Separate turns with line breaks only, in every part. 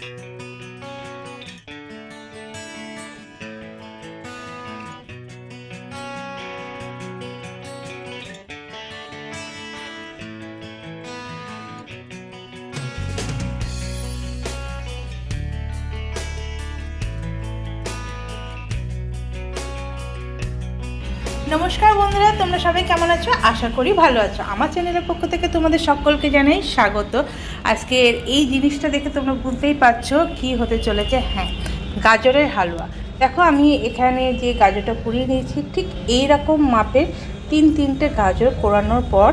Thank you. নমস্কার বন্ধুরা, তোমরা সবাই কেমন আছো? আশা করি ভালো আছো। আমার চ্যানেলের পক্ষ থেকে তোমাদের সকলকে জানাই স্বাগত। আজকের এই জিনিসটা দেখে তোমরা বুঝতেই পারছ কি হতে চলেছে। হ্যাঁ গাজরের হালুয়া। দেখো, আমি এখানে যে গাজরটা পুড়িয়ে নিয়েছি, ঠিক এই রকম মাপের তিন তিনটে গাজর কোরানোর পর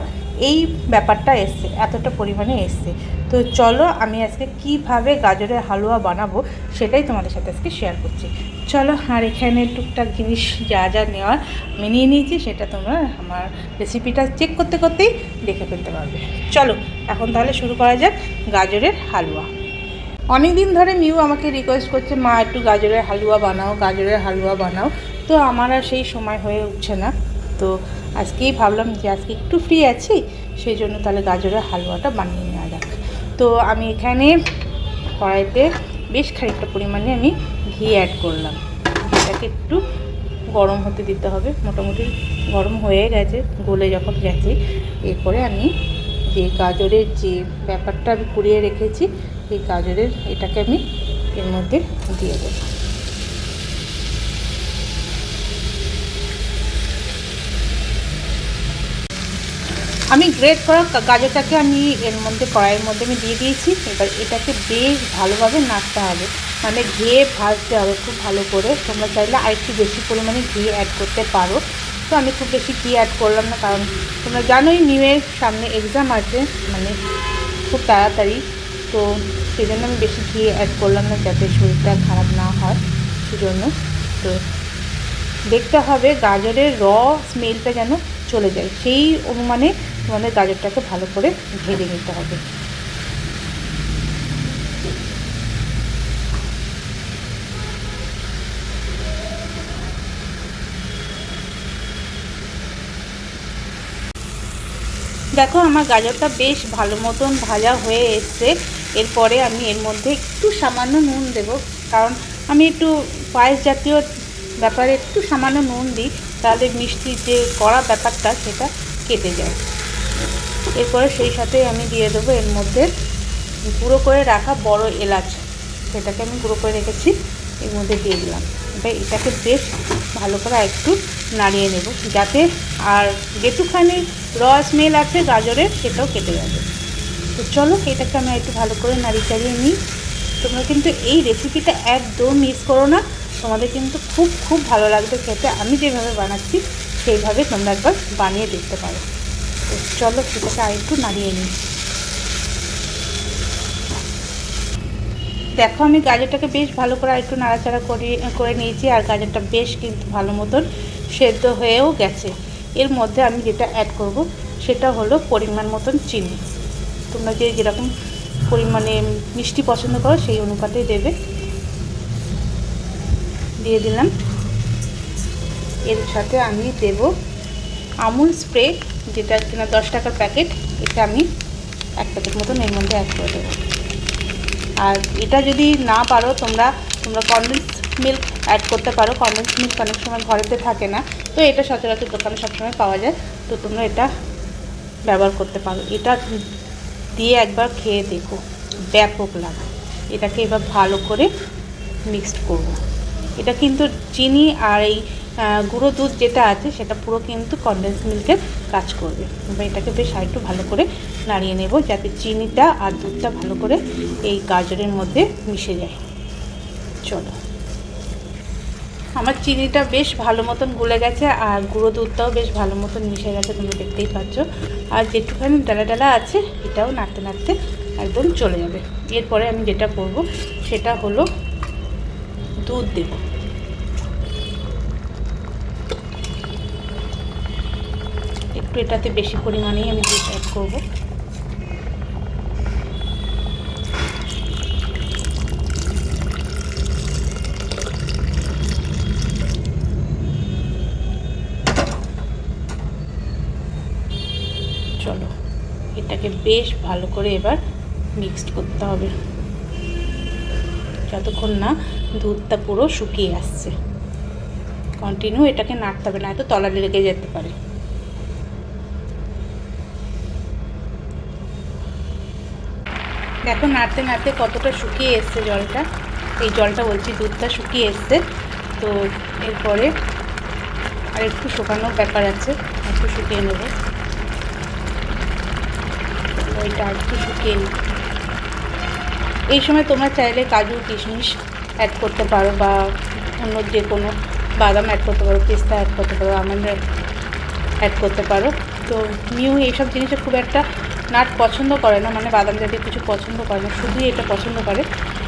এই ব্যাপারটা এসছে, এতটা পরিমাণে এসছে। তো চলো আমি আজকে কীভাবে গাজরের হালুয়া বানাবো সেটাই তোমাদের সাথে আজকে শেয়ার করছি। চলো আর এখানে টুকটাক জিনিস যা যা নেওয়ার আমি নিয়ে নিয়েছি, সেটা তোমরা আমার রেসিপিটা চেক করতে করতেই দেখে ফেলতে পারবে। চলো, এখন তাহলে শুরু করা যাক গাজরের হালুয়া। অনেক দিন ধরে মিউ আমাকে রিকোয়েস্ট করছে, মা, একটু গাজরের হালুয়া বানাও, গাজরের হালুয়া বানাও। তো আমার আর সেই সময় হয়ে উঠছে না। তো আজকেই ভাবলাম যে আজকে একটু ফ্রি আছি, সেই জন্য তাহলে গাজরের হালুয়াটা বানিয়ে নেওয়া যাক। তো আমি এখানে কড়াইতে বেশ খানিকটা পরিমাণে আমি ঘি অ্যাড করলাম। ঘিটাকে একটু গরম হতে দিতে হবে, মোটামুটি গরম হয়ে গেছে, গলে যখন গেছে। এরপরে আমি যে গাজরের যে ব্যাপারটা আমি কুড়িয়ে রেখেছি, সেই গাজরের এটাকে আমি এর মধ্যে দিয়ে দেবো। আমি গ্রেট করা গাজরটাকে আমি এর মধ্যে, কড়াইয়ের মধ্যে আমি দিয়ে দিয়েছি। এবার এটাকে বেশ ভালোভাবে নাড়তে হবে। মানে ঘিয়ে ভাজতে হবে খুব ভালো করে। তোমরা চাইলে আরেকটু বেশি পরিমাণে ঘি অ্যাড করতে পারো। তো আমি খুব বেশি ঘি অ্যাড করলাম না, কারণ তোমরা জানোই নিউ নিউয়ের সামনে এক্সাম আছে মানে খুব তাড়াতাড়ি। তো সেই জন্য আমি বেশি ঘি অ্যাড করলাম না, যাতে শরীরটা খারাপ না হয়। সেজন্য তো দেখতে হবে গাজরের র স্মেলটা যেন চলে যায়। সেই অনুমানে তোমাদের গাজরটাকে ভালো করে ভেজে নিতে হবে। দেখো, আমার গাজরটা বেশ ভালো মতন ভাজা হয়ে এসছে। এরপরে আমি এর মধ্যে একটু সামান্য নুন দেব। কারণ আমি একটু পায়েস জাতীয় ব্যাপারে একটু সামান্য নুন দিই, তাহলে মিষ্টির যে কড়া ব্যাপারটা, সেটা কেটে যায়। এরপরে সেই সাথে আমি দিয়ে দেবো এর মধ্যে গুঁড়ো করে রাখা বড় এলাচ। সেটাকে আমি গুঁড়ো করে রেখেছি, এর মধ্যে দিয়ে দিলাম। এবার এটাকে বেশ ভালো করে একটু নাড়িয়ে নেব, যাতে আর যেটুখানি র স্মেল আছে গাজরের সেটাও কেটে যাবে। তো চলো এটাকে আমি একটু ভালো করে নাড়িয়ে চাড়িয়ে নিই। তোমরা কিন্তু এই রেসিপিটা একদম মিস করো না। তোমাদের কিন্তু খুব খুব ভালো লাগবে খেতে। আমি যেভাবে বানাচ্ছি, সেইভাবে তোমরা একবার বানিয়ে দেখতে পারো। চলো সেটাকে আর একটু নাড়িয়ে নিই। দেখো, আমি গাজরটাকে বেশ ভালো করে একটু নাড়াচাড়া করে করে নিয়েছি, আর গাজরটা বেশ কিন্তু ভালো মতন সেদ্ধ হয়েও গেছে। এর মধ্যে আমি যেটা অ্যাড করব, সেটা হলো পরিমাণ মতন চিনি। তোমরা যে যেরকম পরিমাণে মিষ্টি পছন্দ করো, সেই অনুপাতে দেবে। দিয়ে দিলাম। এর সাথে আমি দেব আমুল স্প্রে যেটা কিনা দশ টাকার প্যাকেট, এটা আমি এক প্যাকেট মতন এর মধ্যে অ্যাড করে দেবো। আর এটা যদি না পারো তোমরা তোমরা কনডেন্স মিল্ক অ্যাড করতে পারো। কনডেন্স মিল্ক অনেক সময় ঘরেতে থাকে না, তো এটা সচরাচর দোকানে সবসময় পাওয়া যায়। তো তোমরা এটা ব্যবহার করতে পারো। এটা দিয়ে একবার খেয়ে দেখো। ব্যাপক লাগে। এটাকে এবার ভালো করে মিক্সড করব। এটা কিন্তু চিনি আর এই গুঁড়ো দুধ যেটা আছে, সেটা পুরো কিন্তু কনডেন্স মিল্কের কাজ করবে। এবার এটাকে বেশ আরেকটু ভালো করে নাড়িয়ে নেব, যাতে চিনিটা আর দুধটা ভালো করে এই গাজরের মধ্যে মিশে যায়। চলো। আমার চিনিটা বেশ ভালো মতন গুলে গেছে, আর গুঁড়ো দুধটাও বেশ ভালো মতন মিশে গেছে, তোমরা দেখতেই পাচ্ছ। আর যেটুখানি ডালা ডালা আছে, এটাও নাড়তে নাড়তে একদম চলে যাবে। এরপরে আমি যেটা করব, সেটা হলো দুধ দেব। একটু এটাতে বেশি পরিমাণেই আমি দুধ অ্যাড করব। চলো, এটাকে বেশ ভালো করে এবার মিক্সড করতে হবে। যতক্ষণ না দুধটা পুরো শুকিয়ে আসছে। কন্টিনিউ এটাকে নাড়তে হবে না তো তলা লেগে যেতে পারে। দেখো নাড়তে নাড়তে কতটা শুকিয়ে এসছে জলটা? এই জলটা বলছি, দুধটা শুকিয়ে এসছে। তো এরপরে আর একটু শুকানোর ব্যাপার আছে, একটু শুকিয়ে নেব। ওইটা একটু শুকিয়ে নিই। এই সময় তোমরা চাইলে কাজু, কিশমিশ অ্যাড করতে পারো বা অন্য যে কোনো বাদাম অ্যাড করতে পারো, পেস্তা অ্যাড করতে পারো আমন্ড অ্যাড করতে পারো। তো নিউ এইসব জিনিসে খুব একটা নাট পছন্দ করে না মানে বাদাম জাতীয় কিছু পছন্দ করে না, শুধুই এটা পছন্দ করে।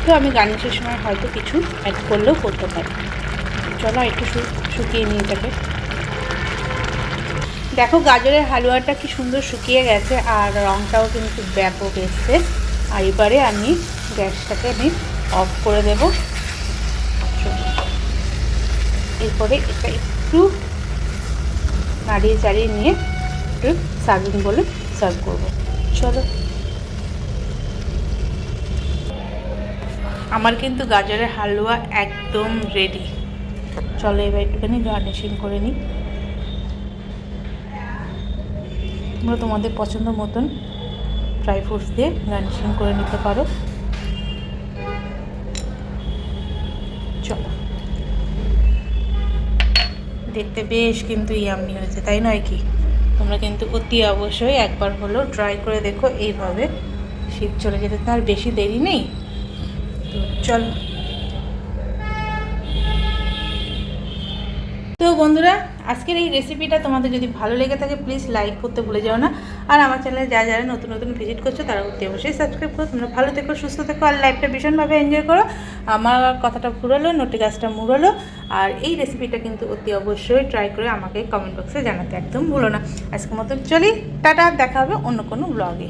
তো আমি গার্নিশের সময় হয়তো কিছু অ্যাড করলেও করতে পারি। চলো একটু শুকিয়ে নিই এটাকে। দেখো গাজরের হালুয়াটা কি সুন্দর শুকিয়ে গেছে আর রঙটাও কিন্তু ব্যাপক এসছে। আর এবারে আমি গ্যাসটাকে আমি অফ করে দেব। এরপরে এটা একটু নাড়িয়ে চাড়িয়ে নিয়ে একটু সার্ভিং বলে সার্ভ করব। চলো। আমার কিন্তু গাজরের হালুয়া একদম রেডি চলো এবার একটুখানি গার্নিশিং করে নিই। তোমরা তোমাদের পছন্দ মতন ড্রাই ফ্রুটস দিয়ে গার্নিশিং করে নিতে পারো। চলো। দেখতে বেশ কিন্তু ইয়াম্মি হয়েছে, তাই নয় কি? তোমরা কিন্তু অতি অবশ্যই একবার হলো ট্রাই করে দেখো, এইভাবে শীত চলে যেতে তার বেশি দেরি নেই। তো চলো। তো বন্ধুরা, আজকের এই রেসিপিটা তোমাদের যদি ভালো লেগে থাকে প্লিজ লাইক করতে ভুলে যাও না। আর আমার চ্যানেলে যা যারা নতুন নতুন ভিজিট করছ, তারা অতি অবশ্যই সাবস্ক্রাইব করো। তোমরা ভালো থেকো, সুস্থ থেকো, আর লাইফটা ভীষণভাবে এনজয় করো। আমার কথাটা ফুরলো, নোটি গাছটা মুড়লো, আর এই রেসিপিটা কিন্তু অতি অবশ্যই ট্রাই করে আমাকে কমেন্ট বক্সে জানাতে একদম ভুলো না। আজকের মতন চলি, টাটা, দেখা হবে অন্য কোনো ব্লগে